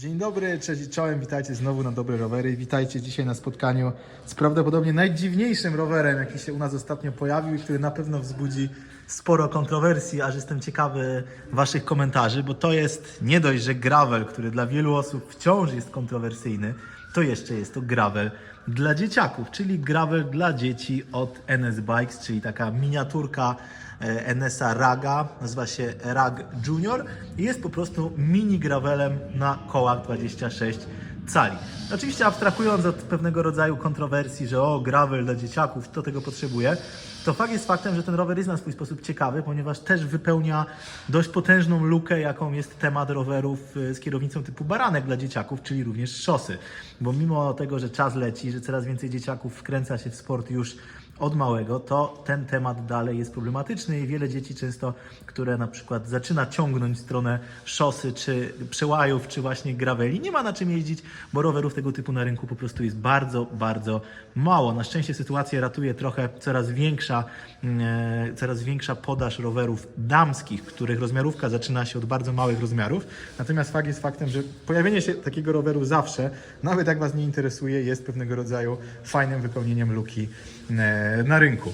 Dzień dobry, cześć czołem, witajcie znowu na Dobre Rowery. Witajcie dzisiaj na spotkaniu z prawdopodobnie najdziwniejszym rowerem, jaki się u nas ostatnio pojawił i który na pewno wzbudzi sporo kontrowersji, aż jestem ciekawy Waszych komentarzy, bo to jest nie dość, że gravel, który dla wielu osób wciąż jest kontrowersyjny, to jeszcze jest to gravel dla dzieciaków, czyli gravel dla dzieci od NS Bikes, czyli taka miniaturka e, NS-a Raga, nazywa się Rag Junior i jest po prostu mini gravelem na kołach 26 cali. Oczywiście abstrahując od pewnego rodzaju kontrowersji, że o, gravel dla dzieciaków, kto tego potrzebuje, to fakt jest faktem, że ten rower jest na swój sposób ciekawy, ponieważ też wypełnia dość potężną lukę, jaką jest temat rowerów y, z kierownicą typu baranek dla dzieciaków, czyli również szosy. Bo mimo tego, że czas leci, że coraz więcej dzieciaków wkręca się w sport już od małego, to ten temat dalej jest problematyczny i wiele dzieci często, które na przykład zaczyna ciągnąć w stronę szosy, czy przełajów, czy właśnie graveli, nie ma na czym jeździć, bo rowerów tego typu na rynku po prostu jest bardzo, bardzo mało. Na szczęście sytuację ratuje trochę coraz większa, e, coraz większa podaż rowerów damskich, których rozmiarówka zaczyna się od bardzo małych rozmiarów. Natomiast fakt jest faktem, że pojawienie się takiego roweru zawsze, nawet jak Was nie interesuje, jest pewnego rodzaju fajnym wypełnieniem luki e, na rynku.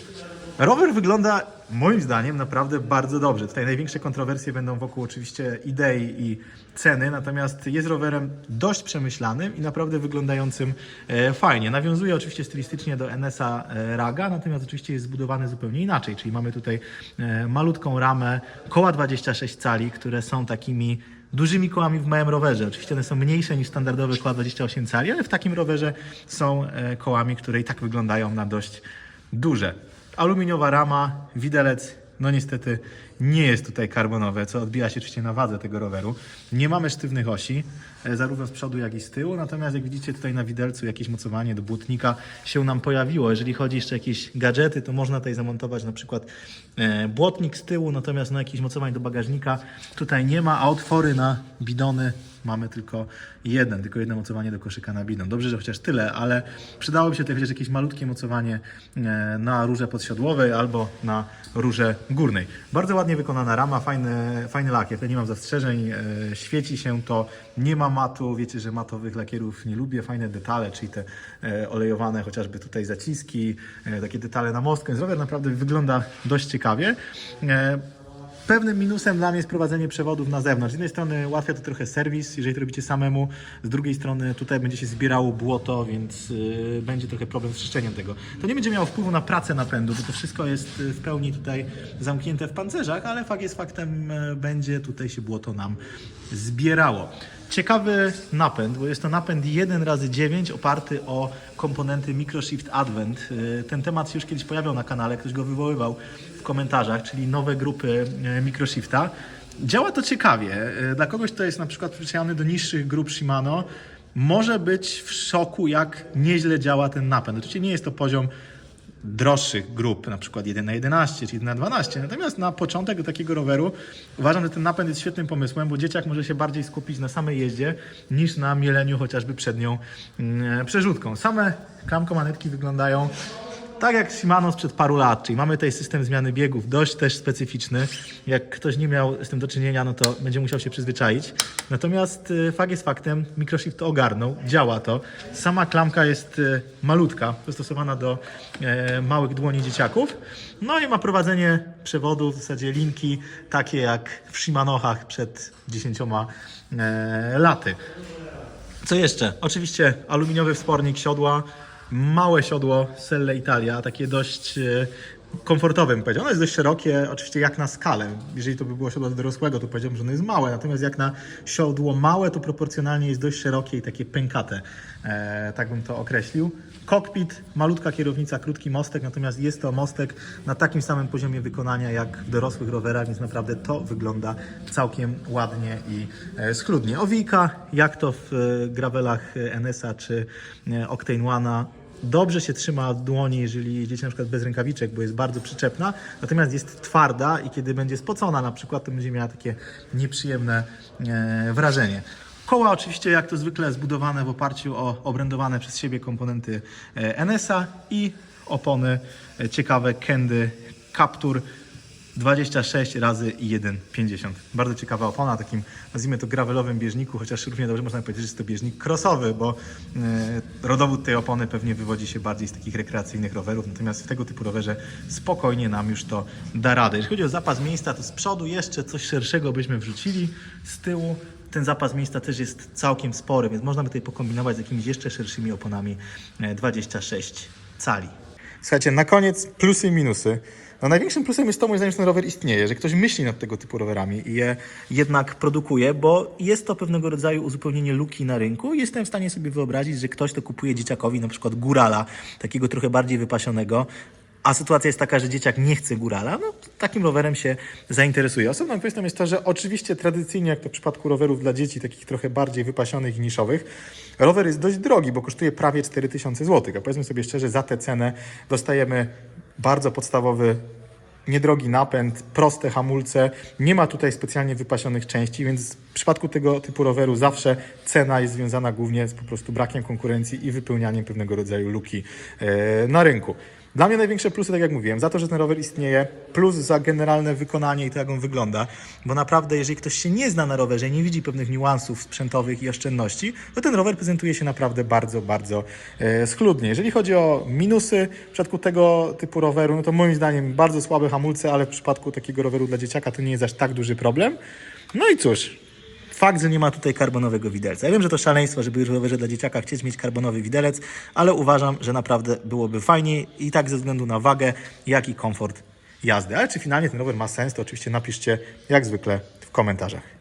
Rower wygląda moim zdaniem naprawdę bardzo dobrze. Tutaj największe kontrowersje będą wokół oczywiście idei i ceny, natomiast jest rowerem dość przemyślanym i naprawdę wyglądającym e, fajnie. Nawiązuje oczywiście stylistycznie do NS-a e, Raga, natomiast oczywiście jest zbudowany zupełnie inaczej, czyli mamy tutaj e, malutką ramę, koła 26 cali, które są takimi dużymi kołami w małym rowerze. Oczywiście one są mniejsze niż standardowe koła 28 cali, ale w takim rowerze są kołami, które i tak wyglądają na dość duże. Aluminiowa rama, widelec, no niestety nie jest tutaj karbonowe, co odbija się oczywiście na wadze tego roweru. Nie mamy sztywnych osi, e, zarówno z przodu, jak i z tyłu, natomiast jak widzicie tutaj na widelcu jakieś mocowanie do błotnika się nam pojawiło. Jeżeli chodzi jeszcze o jakieś gadżety, to można tutaj zamontować na przykład e, błotnik z tyłu, natomiast no, jakichś mocowań do bagażnika tutaj nie ma, a otwory na bidony mamy tylko jeden, tylko jedno mocowanie do koszyka na bidon. Dobrze, że chociaż tyle, ale przydałoby się tutaj chociaż jakieś malutkie mocowanie e, na rurze podsiodłowej albo na rurze górnej. Bardzo ładnie wykonana rama, fajny, fajny lakier, tutaj nie mam zastrzeżeń, e, świeci się to, nie ma matu, wiecie, że matowych lakierów nie lubię, fajne detale, czyli te e, olejowane chociażby tutaj zaciski, e, takie detale na mostkę, rower naprawdę wygląda dość ciekawie. Pewnym minusem dla mnie jest prowadzenie przewodów na zewnątrz. Z jednej strony ułatwia to trochę serwis, jeżeli to robicie samemu, z drugiej strony tutaj będzie się zbierało błoto, więc yy, będzie trochę problem z czyszczeniem tego. To nie będzie miało wpływu na pracę napędu, bo to wszystko jest y, w pełni tutaj zamknięte w pancerzach, ale fakt jest faktem, y, będzie tutaj się błoto nam zbierało. Ciekawy napęd, bo jest to napęd 1 razy 9 oparty o komponenty Microshift Advent. Y, Ten temat się już kiedyś pojawiał na kanale, ktoś go wywoływał w komentarzach, czyli nowe grupy e, Microshifta. Działa to ciekawie. E, Dla kogoś, kto jest na przykład przyzwyczajony do niższych grup Shimano, może być w szoku, jak nieźle działa ten napęd. Oczywiście nie jest to poziom droższych grup, na przykład 1 na 11 czy 1 na 12. Natomiast na początek takiego roweru uważam, że ten napęd jest świetnym pomysłem, bo dzieciak może się bardziej skupić na samej jeździe niż na mieleniu chociażby przednią mm, przerzutką. Same klamkomanetki wyglądają tak jak Shimano sprzed paru lat, czyli mamy tutaj system zmiany biegów, dość też specyficzny. Jak ktoś nie miał z tym do czynienia, no to będzie musiał się przyzwyczaić. Natomiast y, fakt jest faktem, Microshift to ogarnął, działa to. Sama klamka jest y, malutka, dostosowana do e, małych dłoni dzieciaków. No i ma prowadzenie przewodu, w zasadzie linki, takie jak w Shimanochach przed 10 e, laty. Co jeszcze? Oczywiście aluminiowy wspornik siodła, małe siodło Selle Italia, takie dość komfortowe bym powiedział. Ono jest dość szerokie, oczywiście jak na skalę. Jeżeli to by było siodło do dorosłego, to powiedziałbym, że ono jest małe, natomiast jak na siodło małe, to proporcjonalnie jest dość szerokie i takie pękate. E, tak bym to określił. Kokpit, malutka kierownica, krótki mostek, natomiast jest to mostek na takim samym poziomie wykonania jak w dorosłych rowerach, więc naprawdę to wygląda całkiem ładnie i e, schludnie. Owijka, jak to w e, gravelach NS-a czy e, Octane One'a, dobrze się trzyma dłoni, jeżeli jedziecie na przykład bez rękawiczek, bo jest bardzo przyczepna, natomiast jest twarda i kiedy będzie spocona na przykład, to będzie miała takie nieprzyjemne e, wrażenie. Koła oczywiście jak to zwykle zbudowane w oparciu o obrędowane przez siebie komponenty e, NS-a i opony e, ciekawe Kendy Captur 26 razy 1,50. Bardzo ciekawa opona, takim nazwijmy to gravelowym bieżniku, chociaż równie dobrze można powiedzieć, że jest to bieżnik crossowy, bo e, rodowód tej opony pewnie wywodzi się bardziej z takich rekreacyjnych rowerów, natomiast w tego typu rowerze spokojnie nam już to da radę. Jeśli chodzi o zapas miejsca, to z przodu jeszcze coś szerszego byśmy wrzucili, z tyłu ten zapas miejsca też jest całkiem spory, więc można by tutaj pokombinować z jakimiś jeszcze szerszymi oponami e, 26 cali. Słuchajcie, na koniec plusy i minusy. No największym plusem jest to, moim zdaniem, że ten rower istnieje, że ktoś myśli nad tego typu rowerami i je jednak produkuje, bo jest to pewnego rodzaju uzupełnienie luki na rynku. Jestem w stanie sobie wyobrazić, że ktoś to kupuje dzieciakowi, na przykład górala, takiego trochę bardziej wypasionego, a sytuacja jest taka, że dzieciak nie chce górala, no takim rowerem się zainteresuje. Osobną kwestią jest to, że oczywiście tradycyjnie, jak to w przypadku rowerów dla dzieci, takich trochę bardziej wypasionych i niszowych, rower jest dość drogi, bo kosztuje prawie 4000 zł. A powiedzmy sobie szczerze, za tę cenę dostajemy bardzo podstawowy niedrogi napęd, proste hamulce, nie ma tutaj specjalnie wypasionych części, więc w przypadku tego typu roweru zawsze cena jest związana głównie z po prostu brakiem konkurencji i wypełnianiem pewnego rodzaju luki e, na rynku. Dla mnie największe plusy, tak jak mówiłem, za to, że ten rower istnieje, plus za generalne wykonanie i to, jak on wygląda, bo naprawdę, jeżeli ktoś się nie zna na rowerze, nie widzi pewnych niuansów sprzętowych i oszczędności, to ten rower prezentuje się naprawdę bardzo, bardzo e, schludnie. Jeżeli chodzi o minusy w przypadku tego typu roweru, no to moim zdaniem bardzo słabe hamulce, ale w przypadku takiego roweru dla dzieciaka to nie jest aż tak duży problem. No i cóż, Fakt, że nie ma tutaj karbonowego widelca. Ja wiem, że to szaleństwo, żeby w rowerze dla dzieciaka chcieć mieć karbonowy widelec, ale uważam, że naprawdę byłoby fajniej i tak ze względu na wagę, jak i komfort jazdy. Ale czy finalnie ten rower ma sens, to oczywiście napiszcie jak zwykle w komentarzach.